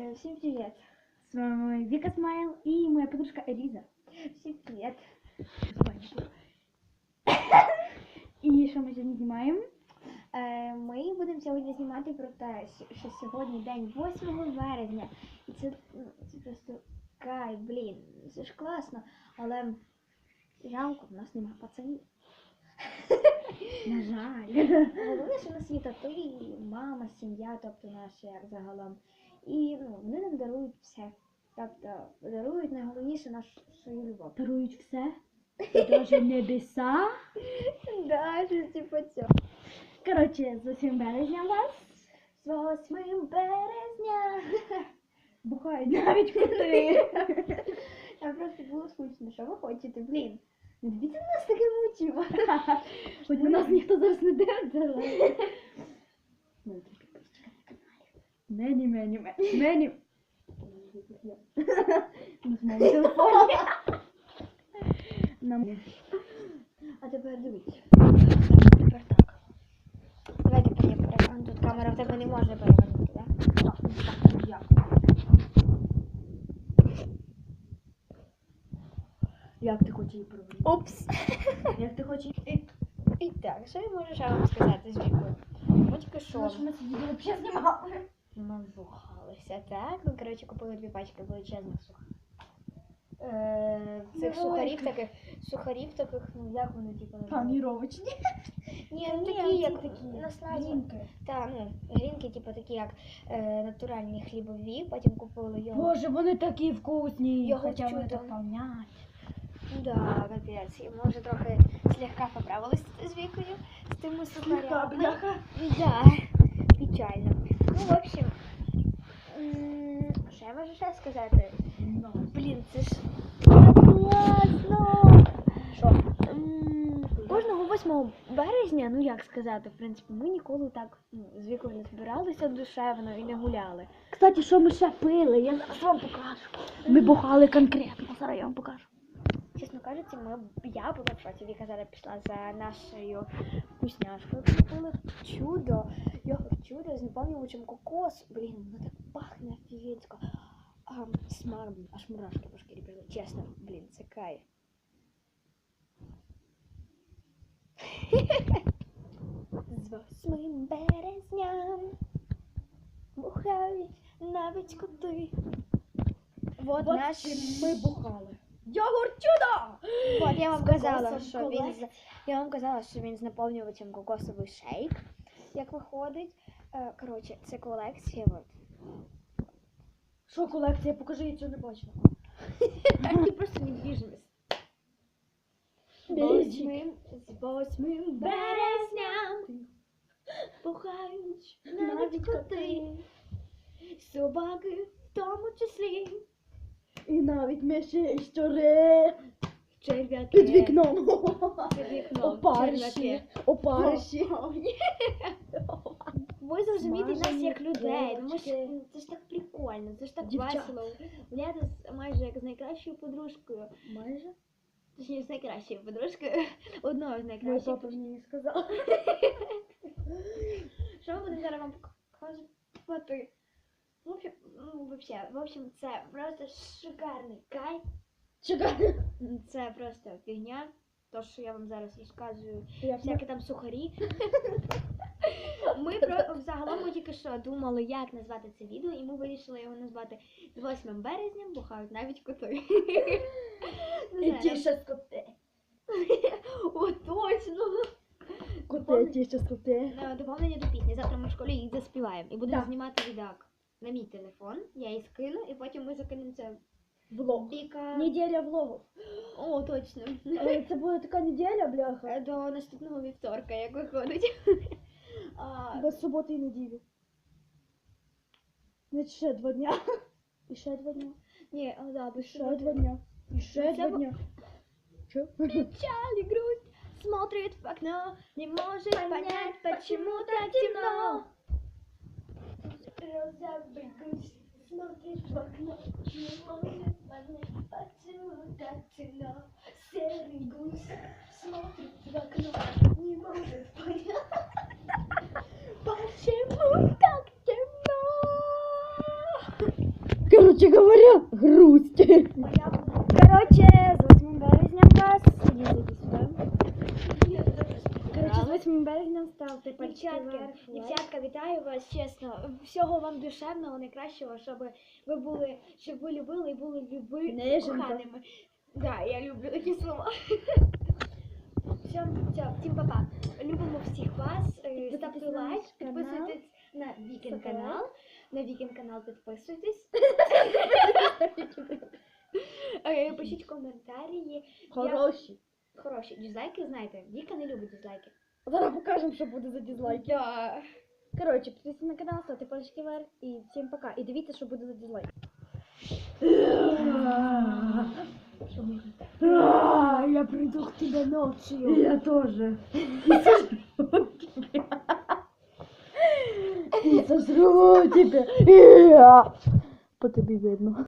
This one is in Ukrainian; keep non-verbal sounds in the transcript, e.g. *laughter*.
Э, Всем привет. С вами Вика Смайл и моя подружка Элиза. Всем привет. І що ми сьогодні знімаємо? Е, Ми будемо сьогодні знімати про те, що- сьогодні день 8 березня. І це, ну, це просто кай, блін, це ж класно. Але жалко, в нас немає пацанів. На жаль. Головне, що в нас є і мама, сім'я, тобто наша як загалом. І ну, вони нам дарують все. Тобто дарують найголовніше нашу свою любов. Дарують все. *laughs* Даже небеса. Да, щось типу цього. Коротше, з 8 березня вас З 8 березня. *laughs* бухають навіть коти. Там *laughs* просто було скучно, що ви хочете, блін. Не дивіться на нас таке мучимо. Хоч на нас ніхто зараз не дивиться. але- Ну, ти підписчика на каналі. Мені, мені, мені. *laughs* Мені. На телефоні. Нам... А тепер дивіться. Тепер так. Давай тепер я переверну. Тут камера в тебе не може перевернути, так? Так, так, як? Як ти хочеш її провести? Упс. Як ти хочеш І, і так, що я можу ще вам сказати з вікою? Ми тільки що Що ми це відео взагалі знімали? Ми бухалися, так? Ну, коротше, купили дві пачки величезних сухарів. Е, цих Ну, сухарів таких, сухарів таких, ну як вони типу називаються? Паніровочні. *laughs* Ні, ну такі, як такі, такі, нас. Грінки. Та, ну, грінки, типу такі, як е, натуральні хлібові, потім купили його. Боже, вони такі вкусні. Його Хоча вони чудо. доповнять. Да, капець. І може трохи слегка поправились з вікою, з тими сухарями. бляха. Да, печально. Ну, в общем, що я можу ще сказати? Блін, це ж класно! Що? Кожного 8 березня, ну як сказати, в принципі, ми ніколи так ну, з вікою не збиралися душевно і не гуляли. Кстати, що ми ще пили? Я зараз вам покажу. Ми бухали конкретно, зараз я вам покажу. Чесно кажучи, ми я була в шоці. Віка зараз пішла за нашою вкусняшкою. Купили чудо, чудо з кокос. Блін, воно так пахне офігенсько. А, смак, блін, аж мурашки по шкірі прийшли. Чесно, блін, це кайф. З 8 березня бухають навіть коти. Вот наш ми бухали. Йогурт чудо! От я вам казала, що він з я вам казала, що він з наповнювачем кокосовий шейк, як виходить. Е, Коротше, це колекція. От. Що колекція? Покажи, я цього не бачила. *laughs* І просто Бейджик. 8 з 8 березня бухають навіть коти, собаки в тому числі. І навіть миші і щури Черв'яки. під вікном. Під вікном. Опариші. Опариші. *laughs* Ви зрозумієте нас як людей. Булочки. ну, це ж так прикольно, це ж так весело. Гуляти з майже як з найкращою подружкою. Майже? Точніше, з найкращою подружкою. Одною з найкращих. папа мені не сказав. *laughs* Що ми будемо зараз вам показувати? В общем, ну, вообще, в общем, це просто шикарний кайф. Чекай. Це просто фігня. То, що я вам зараз розказую, всякі там сухарі. *laughs* Ми про взагалом ми тільки що думали, як назвати це відео, і ми вирішили його назвати *laughs* з 8 березня бухають навіть коти. Не І знаю, ті ще скоти. О, точно! Коти, ті ще скоти. Е, Доповнення до пісні. Завтра ми в школі її заспіваємо. І будемо знімати відео на мій телефон. Я її скину, і потім ми закинемо це Влог. Віка. Неділя влогу. *gasps* О, точно. Це буде така неділя, бляха. Е, До наступного вівторка, як виходить. *laughs* А, Без суботи і неділі. Значить, ще два дня. І ще два дня. Ні, о, да, без Ще суботи. два дня. І ще Це два бу- дня. Що? Печаль и грусть смотрит в окно, не может понять, почему так темно. Розовый гусь смотрит в окно, не может понять, почему так темно. Серый гусь Коротше, з 8 березня вас. Іди зайди сюди. Коротше, з 8 березня ставте пальчики Дівчатка, дівчатка, вітаю вас, чесно. Всього вам душевного, найкращого, щоб ви були, щоб ви любили і були люби Неженка. коханими. Да, я люблю такі слова. Все, все, всім папа. Любимо всіх вас. Е, Ставте лайк, підписуйтесь на Вікін канал. На Вікін канал підписуйтесь. *laughs* Пишіть коментарі. Хороші. Хороші дизлайки, знаєте, Віка не любить дизлайки. Зараз покажемо, що буде за дизлайки. Да. Коротше, підписуйтесь на канал, ставте пальчики вверх і всім пока. І дивіться, що буде за дизлайк. Я приду к тебе ночью. Я тоже. *laughs* Сожру тебя. По тебе видно.